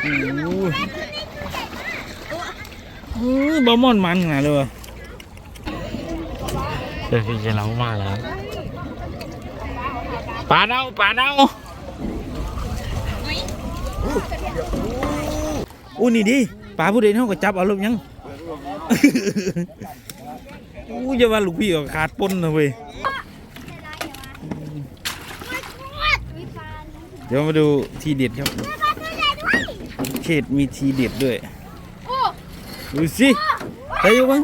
โอ้ยโอ้ยบอมอนมันไงเลยวะเดี๋ยวพี่จะเล่ามาแล้วปลาเน่าปลาเน่าอู้นี่ดิปลาผู้ใดเท่ากับจับเอาลมยัง อู้จะว่าลูกพี่ก็ขาดปนนะเว้ยเดี๋ยวมาดูทีเด็ดครับ เขตมีทีเด็ดด้วยดูสิไปอยู่บ้าง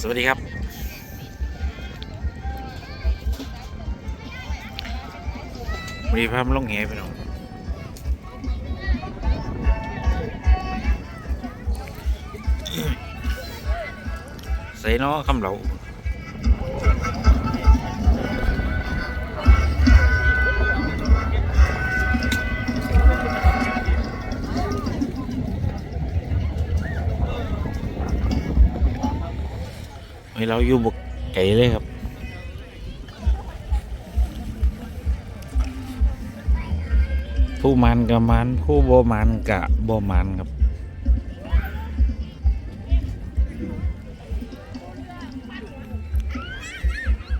สวัสดีครับ มีภาพลงแหไปหน่อยใส่เนาะคำเหลา เฮ้เราอยู่บกไก่เลยครับผู้มันกับมันผู้บ่มันกะบ่มันครับ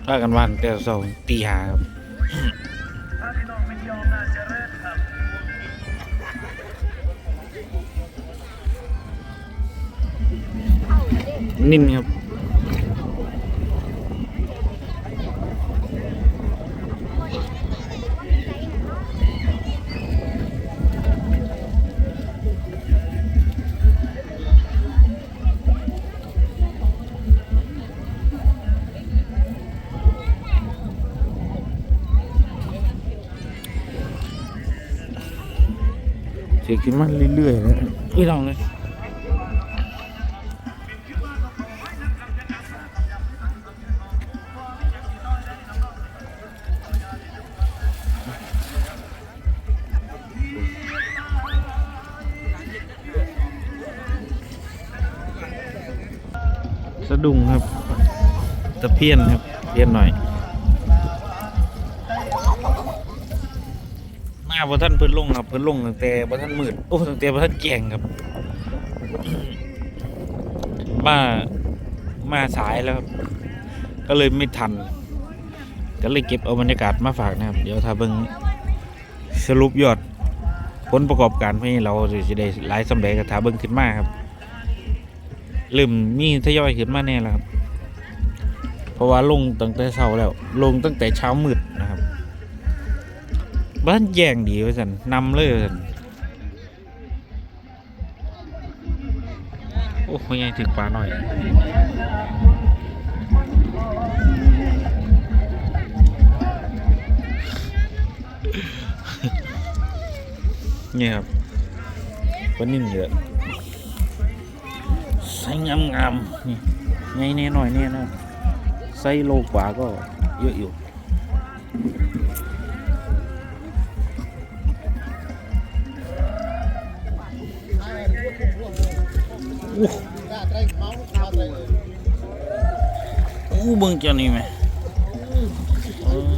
ถ้ากันวันแต่สองตีหาครับนิ่มครับ ยกินมันเรื่อยๆนะพี่ลองเลยสะดุ้งครับ ตะเพียนครับ เพียนหน่อย มาบ่ท่านเพิ่นลงครับเพิ่นลงตั้งแต่บ่ท่านมืดโอ้ตั้งแต่บ่ท่านแจ้งครับ มามาสายแล้วครับ ก็เลยไม่ทัน ก็เลยเก็บเอาบรรยากาศมาฝากนะครับ เดี๋ยวถ้าเบิ่งสรุปยอดผลประกอบการให้เราจะได้หลายสำเร็จก็ถ้าเบิ่งขึ้นมาครับเริ่มมีทยอยขึ้นมาแน่แล้วครับ เพราะว่าลงตั้งแต่เช้าแล้ว ลงตั้งแต่เช้ามืดนะครับ บ้านแย่งดีว่าสันนำเลยว่าสันโอ้ยยังถึงปลาหน่อยเนี่ยครับปลานิ่มเยอะไซส์งามงามๆนี่ไงเนี่ยหน่อยเนี่ยนะไซส์โลกว่าก็เยอะอยู่ อู้อู้เบิ่งเจ้านี่ไหมเออ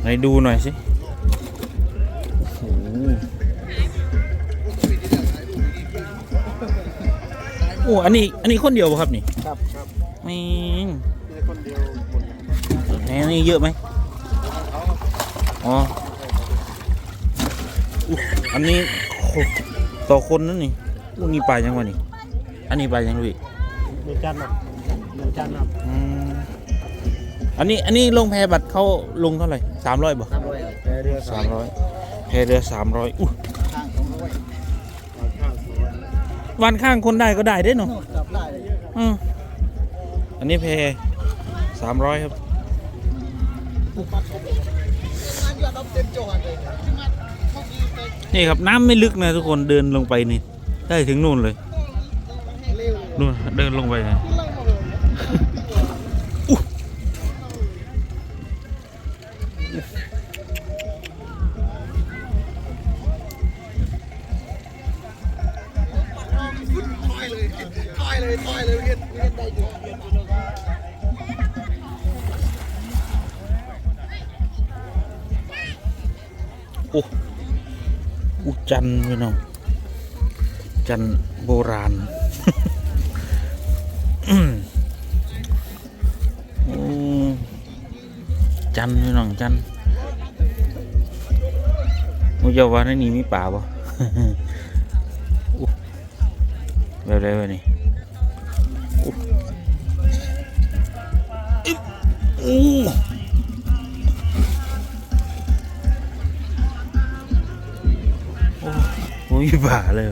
ไหนดูหน่อยสิโอ้โหโอ้อันนี้ อันนี้คนเดียวป่ะครับนี่ ครับครับไม่มีคนเดียวหมดแหนนี่เยอะไหมอ๋อ อุ๊ยอันนี้โคต่อคนนั่นนี่อู้นี่ปลายังวะนี่ อันนี้ปลายังลุยหนึ่งจานครับหนึ่งจานครับอืมอันนี้อันนี้ลงแพบัตรเขาลงเท่าไหร่สามร้อยบ่สามร้อยแต่เรือสามร้อยแพเรือสามร้อยอู้ข้างสองร้อยข้างสองร้อยวันข้างคนได้ก็ได้เด้เนาะจับได้เลยอืมอันนี้แพสามร้อยครับ นี่ครับน้ำไม่ลึกนะทุกคนเดินลงไปนี่ ได้ถึงนู่นเลยนู่นเดินลงไปนะโอ้ อุจันทร์พี่น้องจันทร์โบราณจันทร์พี่น้องจันทร์โอ้เยาวานนี้มีป่าบ่อุ๊แบบไรวะนี่อู้ มีป่าเลย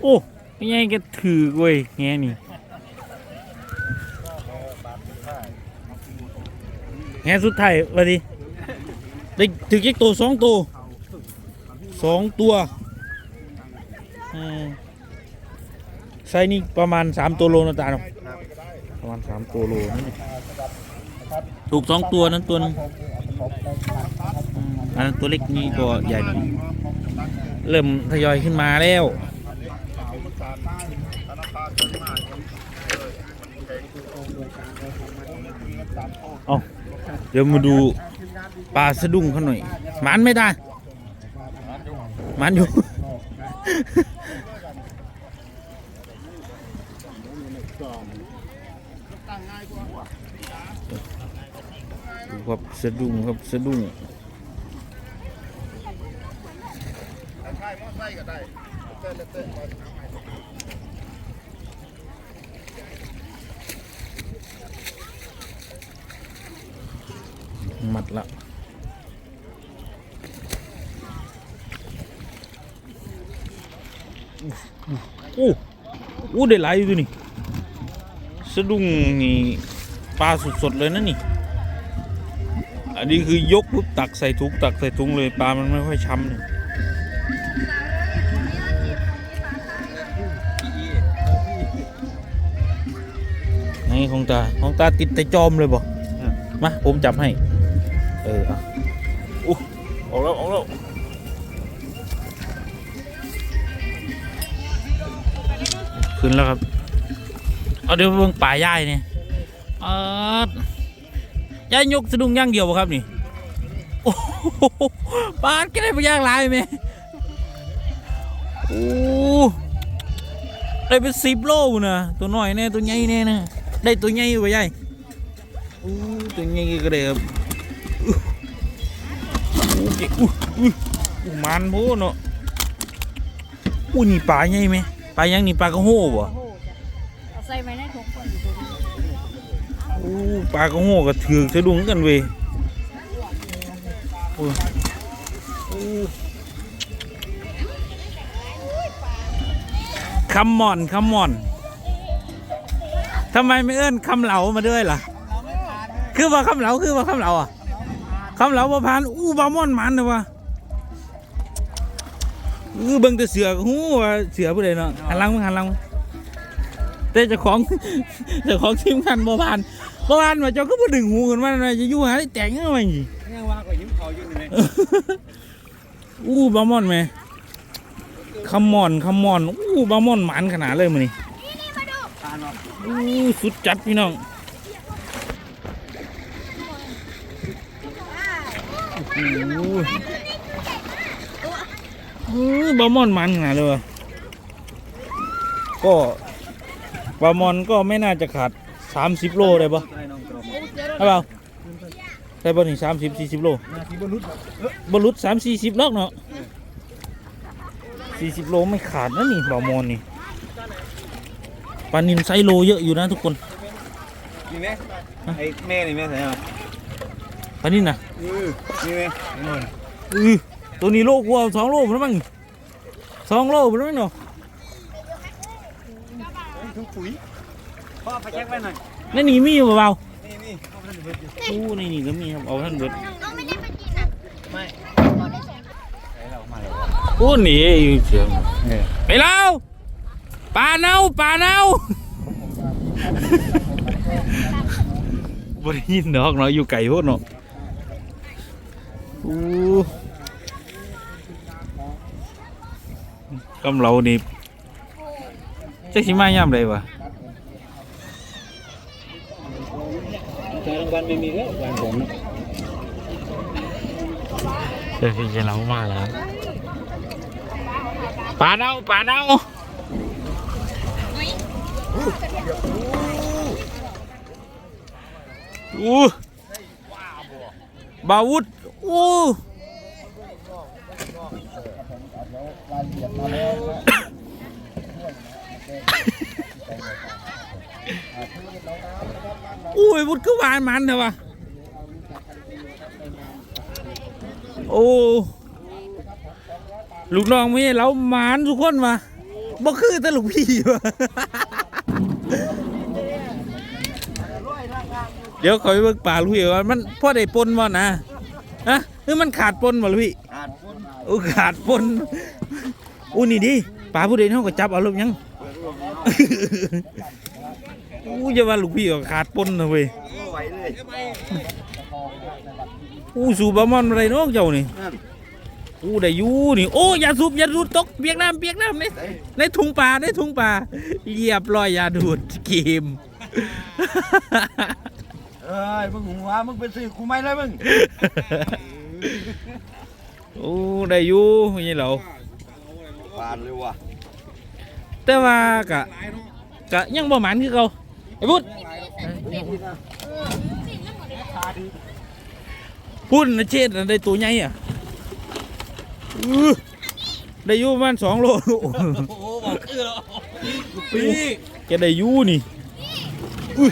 โอ้ยังไงก็ถือเว้ยแง่นี่แง่สุดท้ายวันนี้ได้ถือเก็กตัวสองตัวสองตัวอืมไซส์นี่ประมาณสามตัวโลนะตาเนาะประมาณสามตัวโลนั่นนี่ ถูกสองตัวนั้นตัวนึงอันตัวเล็กนี่ตัวใหญ่หน่อยเริ่มทยอยขึ้นมาแล้วเอาเดี๋ยวมาดูปลาสะดุ้งเขาหน่อยมันไม่ได้มันอยู่ ครับสะดุ้งครับสะดุ้งมัดละโอ้โอ้ได้หลายอยู่นี่ สะดุ้งนี่ปลาสดๆเลยนะนี่ อันนี้คือยกปุ๊บตักใส่ถุงตักใส่ถุงเลยปลามันไม่ค่อยช้ำเลยนี่ของตาของตาติดแต่จอมเลยบ่มาผมจับให้ เออเอาอู้ออกแล้วออกแล้วขึ้นแล้วครับ เอาเดี๋ยวเบิ่งป่าย่ายเนี่ยเออ ย่ายยกสะดุ้งย่างเดียวบ่ครับนี่โอ้ปาดก็ได้ไปย่างหลายไหมโอ้ได้เป็นสิบโลนะตัวน้อยแน่ตัวใหญ่แน่นะได้ตัวใหญ่ไปใหญ่โอ้ตัวใหญ่ก็ได้ครับโอเคอู้อู้มันโพเนาะอู้นี่ปลาใหญ่ไหมปลายังนี่ปลากระโห้บ่ใส่ไว้ในถุง ปลากระโห้ก็ถือกสะดุ้งกันเว้ยคำหมอนคำหมอนทำไมไม่เอื้อนคำเหลามาด้วยล่ะ คือว่าคำเหลาคือว่าคำเหลาอะคำเหลาบ่ผ่านอู้บาม่อนมันนะวะอือเบิ่งแต่เสือก็ฮู้ว่าเสือผู้ใดเนาะหันหลังมึงหันหลังมึงแต่เจ้าของเจ้าของทีมงานบ่ผ่าน บ่ผ่านว่าเจ้าก็บ่ดึงหูขึ้นมาหน่อยจะอยู่หาได้แต่งยังไงยังว่าก็ยิ้มคออยู่นี่เลยอู้บาม่อนไหมคำมอนคำมอนอู้บาม่อนหมันขนาดเลยมื้อนี้ตาเนาะอู้สุดจัดพี่น้องโอ้โหอื้อบาม่อนหมันขนาดเลยว่ะก็บามอนก็ไม่น่าจะขาด 30โลได้ปะใส่น้องกรอบใช่เปล่าได้ปะนี่สามสิบสี่สิบโลนาทีบรรลุบรรลุสามสี่สิบล็อกเนาะสี่สิบโลไม่ขาดนะนี่บามอนนี่ปลานินไซโลเยอะอยู่นะทุกคนนี่แม่ไอ้แม่นี่แม่ใส่ไหมปลานินนะอือนี่แม่นี่อือตัวนี้โลกว่าสองโลมันมั้งสองโลมันมั้งเนาะทุกปุ๋ย พ่อไปแจ็คไว้หน่อยนั่นนี่มีอยู่เปล่านี่นี่พ่อไปเบิดอยู่ๆอู้ในนี่ก็มีครับเอาท่านเบิดน้องไม่ได้มากินอะไม่ใส่เรามาเลยโอ้หนีอยู่เสียงเออไปแล้วปลาเน่าปลาเน่าบริยินดอกเนาะอยู่ไก่พวกเนาะอู้กำเรานี่จะสิมาย่ำไรวะ ใส่รางวัล ไม่มีแล้ววางผมเดี๋ยวพี่จะเล่ามาแล้วปลาเน่าปลาเน่าอู้บาวุธอู้ อุ้ยวุฒก็หวานมันเถอะวะโอ้ลูกน้องไม่ใช่เราหมานทุกคนมาบ่คือแต่ลูกพี่วะเดี๋ยวคอยเบิกป่าลูกพี่ว่ามันพ่อได้ปนบ่นะฮะหรือมันขาดปนบ่ลูกพี่ขาดคนโอ้ขาดปนอู้นี่ดิป่าผู้ใดเฮาก็จับเอาลูกยัง อู้จะว่าลูกพี่ก็ขาดปนนะเว้ยไม่ไหวเลยอู้สูบะมอนอะไรเน้องเจ้านี่นั่นอู้ได้อยู่นี่โอ้อย่าสูบอย่าดูดตกเปียกน้ำเปียกน้ำนี่ในถุงปลาในถุงปลาเรียบร้อยอยาดูดเกมเอ้ยมึงหัวมึงไปซื้อกูไม่เลยมึงโอ้ได้อยู่นี่เหราปานเลยว่ะแต่ว่ากะกะยังบ่หมันคือเขาไอ้พุดพูดนะเช็ดนะได้ตัวใหญ่อะอื้อได้อยู่ประมาณสองโลโอ้โหบอกคือแล้วปีแกได้อยู่นี่อุ้ย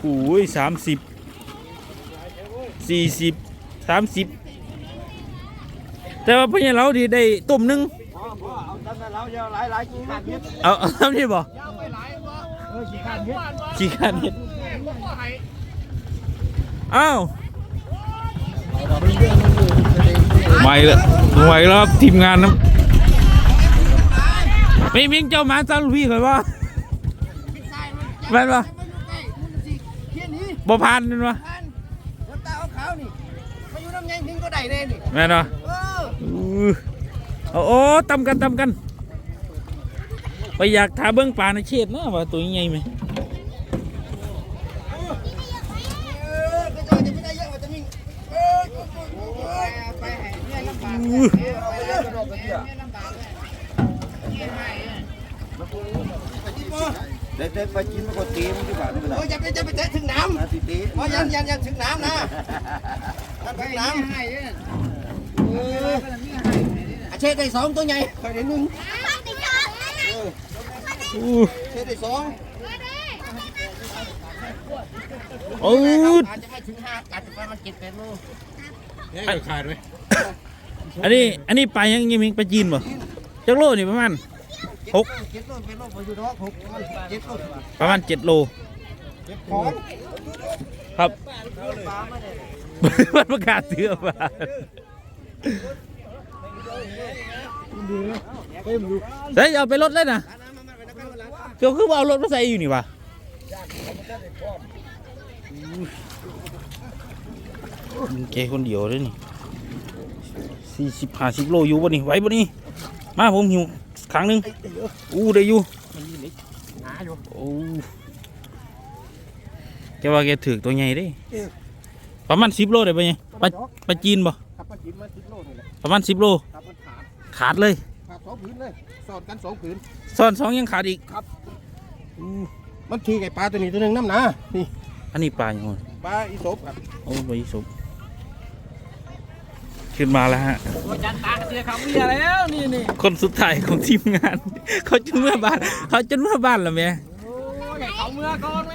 โอ้ยสามสิบสี่สิบสามสิบแต่ว่าเพี่นเราดีได้ต้มหนึงพ่อพ่อเอาตั้งแต่เราจะหลายหลายกี่ขาดเม็ดเอาเอาทำนี่บ่เออกี่ ขาดเม็ดขี้ขาดเห็ดอ้าวไม่ละไม่แล้วครับทีมงานนะไม่เมียงเจ้าหมาซาลูกพี่เคยว่าแม่นปะบ่พันแม่นปะน้ำตาขาวๆนี่มาอยู่น้ำยังถึงก็ได้เลยนี่แม่นปะเอออู้เอาโอ้ตำกันตำกัน ไปอยากถาเบิ้งปลาในเชษนะว่าตัวใหญ่ไหมเออก็จะจะไม่ได้เยอะมันจะยิ่งเออไปให้เนี่ยลำบากอู้เอาไปเยอะกระโดดไปเยอะเด็กๆไปกินมันก็ตีมันที่บ้านนี่แหละโอ้ยอย่าไปอย่าไปแตะถึงน้นาทีตีำเพราะยันยันยันถึงน้ำนะยันถึงน้ำเอออาเชษได้สองตัวใหญ่คอยได้หนึ่ง อู้ เชษได้สอง โอ้ยอาจจะไม่ถึงห้าอาจจะประมาณเจ็ดแปดโลอันนี้อันนี้ไปลายังยังมีไปลาจีนบ่จักโลนี่ประมาณหกเจ็ดโลเป็นโลพออยู่ดอกหกเจ็ดโลประมาณเจ็ดโลของครับมันประกาศเสือมาเฮ้ยเอาไปรถเลยนะ เกี่ยวคือว่าเอารถมาใส่อยู่นี่วะมึงแกคนเดียวเลยนี่สี่สิบห้าสิบโลอยู่บ่นี่ไหวบ่นี่มาผมหิวครั้งหนึงอู้ได้อยู่โอ้แกว่าแกถือตัวใหญ่เด้ประมาณสิบโลได้ปะเนี่ยปลาปลาจีนบ่ขับมากินมาสิบโลนี่แหละประมาณสิบโลขับมันขาดขาดเลยขาดสองผืนเลย สอดกันสองผืนซ่อนสองยังขาดอีกมันทีไก่ปลาตัวนี้ตัวหนึ่งน้ำหนานี่อันนี้ปลาอย่างไงปลาอีสบครับโอ้ใบสุบขึ้นมาแล้วฮะจันตาเสียเขาเมียแล้วนี่นี่คนสุดท้ายของทีมงาน เขาจนเมื่อบ้าน เขาจนเมื่อบ้านแล้วแม่โอ้ยเขาเมื่อก่อนไหม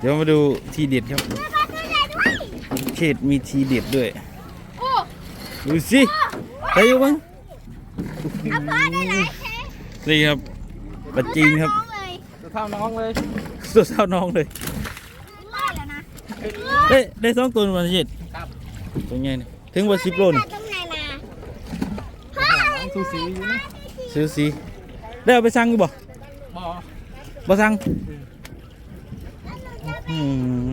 เดี๋ยวมาดูทีเด็ดครับ เขตมีทีเด็ดด้วย ดูสิไปอยู่บ้างนี่ครับปลาจีนครับจะเท่าน้องเลยตัวเท่าน้องเลยได้ได้สองตัวมาเจ็ดตัวใหญ่นี่ถึงว่าสิบโลนี่สูสีอยู่นะซื้อสีได้เอาไปสั่งอยู่บ่บ่บ่สั่งอืม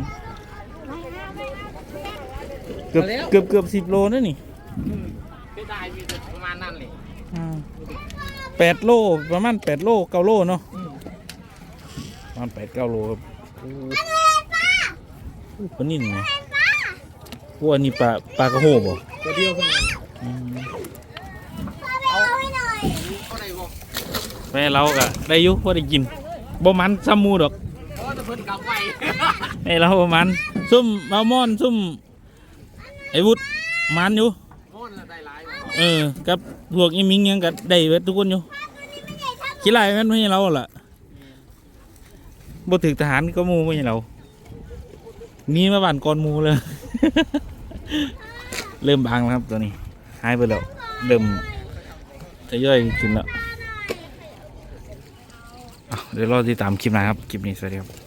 เกือบเกือบเกือบสิบโลนั่นนี่ ไม่ได้มีแต่ประมาณนั้นเลยอ่าไปแปดโลประมาณแปดโลเก้าโลเนาะประมาณแปดเก้าโลครับโอ้โหปลานิ่นไงพวกอันนี้ปลาปลากระโหบ่ตัวเดียวกันอืมเอาไหนบอกแม่เราก็ได้อยุพอได้กินบ่มันซ้ำหมูดอก เพราะจะเพิ่นกลับไปแม่เราบ่มันซุ่มมามอนซุ่มไอ้วุฒมันอยู่ เออกับพวกอีมิงยังก็ได้เบิดทุกคนอยู่ขี้ไล่แม่นไม่ใช่เราล่ะบ่ถึกทหารก็มูไม่ใช่เรานี่มาบ้านกอนมูเลย เริ่มบางแล้วครับตัวนี้หายไปแล้วเริ่มจะย่อยขึ้นแล้วเดี๋ยวรอติดตามคลิปนะครับ คลิปนี้สวัสดีครับ